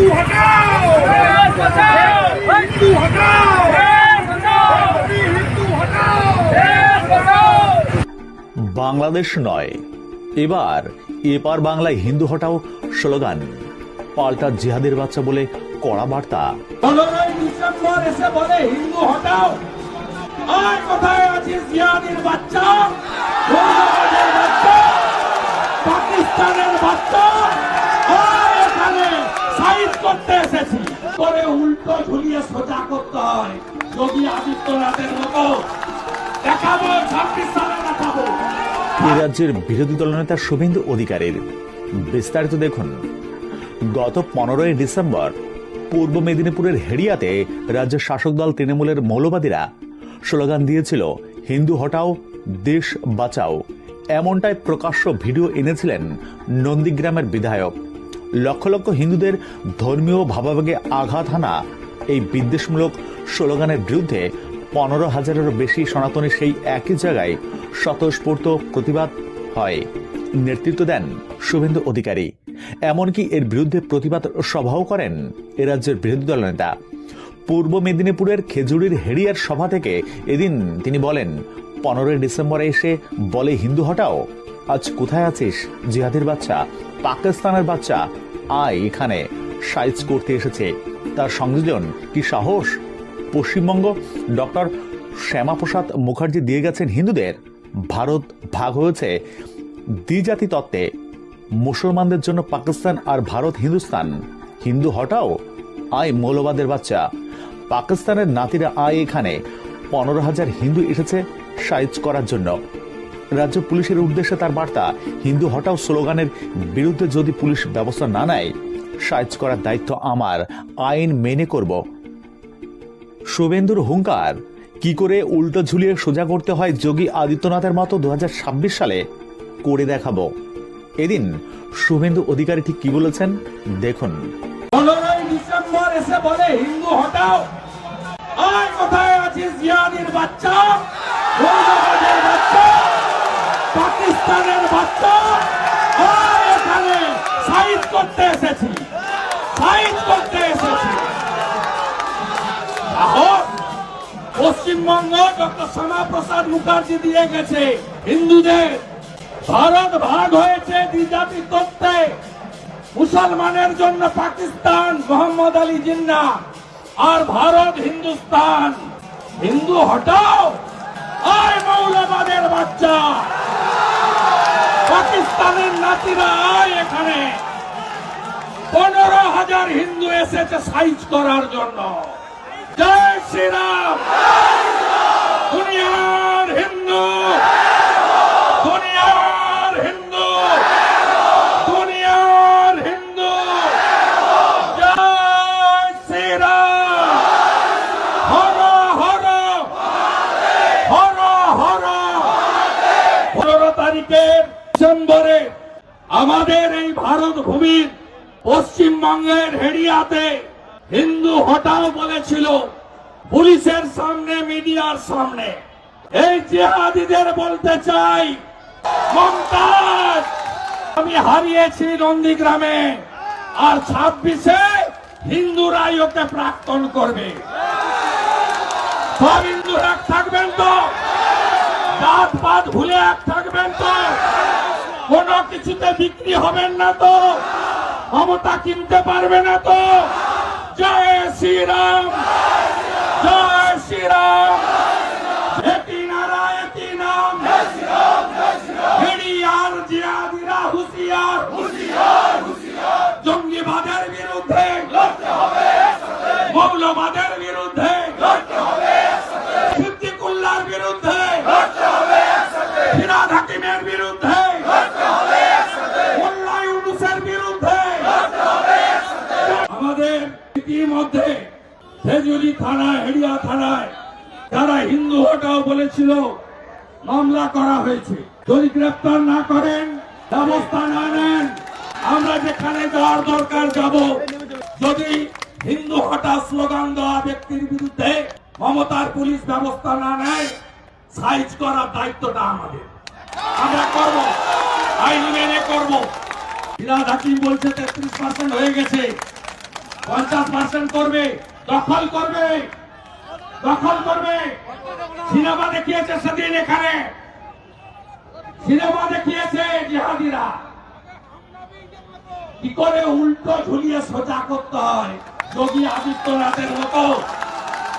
হিন্দু হটাও। হিন্দু হটাও। হিন্দু হটাও। বাংলাদেশ নয়। এবার এপার বাংলায় হিন্দু হটাও স্লোগান। পাল্টা জিহাদের বাচ্চা বলে কড়া বার্তা। ডিসেম্বর এসে বলে হিন্দু হটাও। আর কোথায় আছিস জিয়াদির বাচ্চা? পাকিস্তানের বাচ্চা আর এখানে সাইজ করতে এসেছি করে উল্টো সোজা করতে হয়। যোগী আদিত্যনাথের মতো, দেখাবো, ছাব্বিশ সালে দেখাবো। এ রাজ্যের বিরোধী দলনেতা শুভেন্দু অধিকারীর বিস্তারিত দেখুন। গত পনেরোই ডিসেম্বর, পূর্ব মেদিনীপুরের হেড়িয়াতে রাজ্যের শাসক দল তৃণমূলের মৌলবাদীরা স্লোগান দিয়েছিল, হিন্দু হটাও, দেশ বাঁচাও। এমনটাই প্রকাশ্য ভিডিও এনেছিলেন নন্দীগ্রামের বিধায়ক। লক্ষ লক্ষ হিন্দুদের ধর্মীয় ভাবাবেগে আঘাত হানা এই বিদ্বেষমূলক স্লোগানের বিরুদ্ধে পনেরো হাজারেরও বেশি সনাতনী সেই একই জায়গায় স্বতঃস্ফূর্ত প্রতিবাদ হয়। নেতৃত্ব দেন শুভেন্দু অধিকারী। এমনকি এর বিরুদ্ধে প্রতিবাদ সভাও করেন এ রাজ্যের বিরোধী দল নেতা। পূর্ব মেদিনীপুরের খেজুরির হেরিয়ার সভা থেকে এদিন তিনি বলেন, পনেরোই ডিসেম্বরে এসে বলে হিন্দু হটাও। আজ কোথায় আছিস, জিহাদের বাচ্চা? পাকিস্তানের বাচ্চা? আয় এখানে। সাইজ করতে এসেছে তার সংযোজন কি সাহস? পশ্চিমবঙ্গ ডক্টর শ্যামাপ্রসাদ মুখার্জি দিয়ে গেছেন হিন্দুদের। ভারত ভাগ হয়েছে দ্বিজাতি তত্ত্বে। মুসলমানদের জন্য পাকিস্তান আর ভারত হিন্দুস্তান। হিন্দু হটাও আয় মৌলবাদের বাচ্চা। পাকিস্তানের নাতিরা আয় এখানে। পনেরো হাজার হিন্দু এসেছে সাইজ করার জন্য। রাজ্য পুলিশের উদ্দেশ্যে তার বার্তা, হিন্দু হটাও স্লোগানের বিরুদ্ধে যদি পুলিশ ব্যবস্থা না নেয় সাইজ করার দায়িত্ব আমার। আইন মেনে করব। শুভেন্দুর হুঙ্কার? কি করে উল্টো ঝুলিয়ে সোজা করতে হয় যোগী আদিত্যনাথের মতো দু হাজার ছাব্বিশ সালে? করে দেখাবো। এদিন শুভেন্দু অধিকারী ঠিক কি বলেছেন? দেখুন। বাচ্চা? পাকিস্তানের বাচ্চা? পশ্চিমবঙ্গ ডক্টর শ্যামাপ্রসাদ মুখার্জি দিয়ে গেছে। হিন্দুদের ভারত ভাগ হয়েছে দ্বিজাতি তত্ত্বে। মুসলমানের জন্য পাকিস্তান, মোহাম্মদ আলী জিন্না আর ভারত হিন্দুস্তান। হিন্দু হটাও আয় মৌলবাদের বাচ্চা। পাকিস্তানের নাতিরা আয় এখানে। পনেরো হাজার হিন্দু এসেছে সাইজ করার জন্য। জয় শ্রীরাম। দুনিয়ার হিন্দু। দুনিয়ার হিন্দু। দুনিয়ার হিন্দু। জয় শ্রীরাম। হর হর। হর হর। পনেরো তারিখের ডিসেম্বরে আমাদের এই ভারত ভূমির পশ্চিমবঙ্গের হেডিয়াতে হিন্দু হটাও বলেছিল পুলিশের সামনে, মিডিয়ার সামনে। এই জেহাদিদের বলতে চাই আমি হারিয়েছি নন্দীগ্রামে, আর ছাব্বিশে হিন্দুরাই ওকে প্রাক্তন করবে। সব হিন্দু এক থাকবেন তো? জাত পাত ভুলে এক থাকবেন তো? কোনো কিছুতে বিক্রি হবেন না তো? ক্ষমতা কিনতে পারবে না তো? জয় শ্রীরাম জয় শ্রীরাম একই নারা একই নাম হিড়িয়ার জিয়াদিরা হুঁশিয়ার জঙ্গিবাদের বিরুদ্ধে মৌলবাদের বিরুদ্ধে সিদ্দিকুল্লার বিরুদ্ধে ফিরাদ হাকিমের বিরুদ্ধে মোল্লা ইউনুসের বিরুদ্ধে আমাদের ইতিমধ্যে খেজুরি থানায়, হেড়িয়া থানায় যারা হিন্দু হটাও বলেছিল মামলা করা হয়েছে। যদি গ্রেপ্তার না করেন, ব্যবস্থা না নেন, আমরা যেখানে যাওয়ার দরকার যাব। যদি হিন্দু হটা স্লোগান দেওয়া ব্যক্তির বিরুদ্ধে মমতার পুলিশ ব্যবস্থা না নেয়, সাইজ করার দায়িত্বটা আমাদের। আমরা করব, আইন মেনে করব। হাকিম বলছে তেত্রিশ পার্সেন্ট হয়ে গেছে, পঞ্চাশ পার্সেন্ট করবে। দখল করবে। দখল করবে। সিনেমা দেখিয়েছে সেদিন এখানে। সিনেমা দেখিয়েছে জিহাদিরা। কি করে উল্টো ঝুলিয়ে সোজা করতে হয়? যোগী আদিত্যনাথের মতো।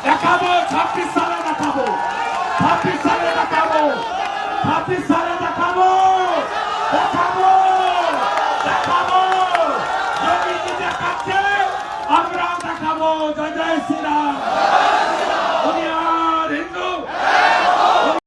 দেখাবো, ছাব্বিশ সালে দেখাবো। ছাব্বিশ সালে দেখাবো। ছাব্বিশ সালে দেখাবো।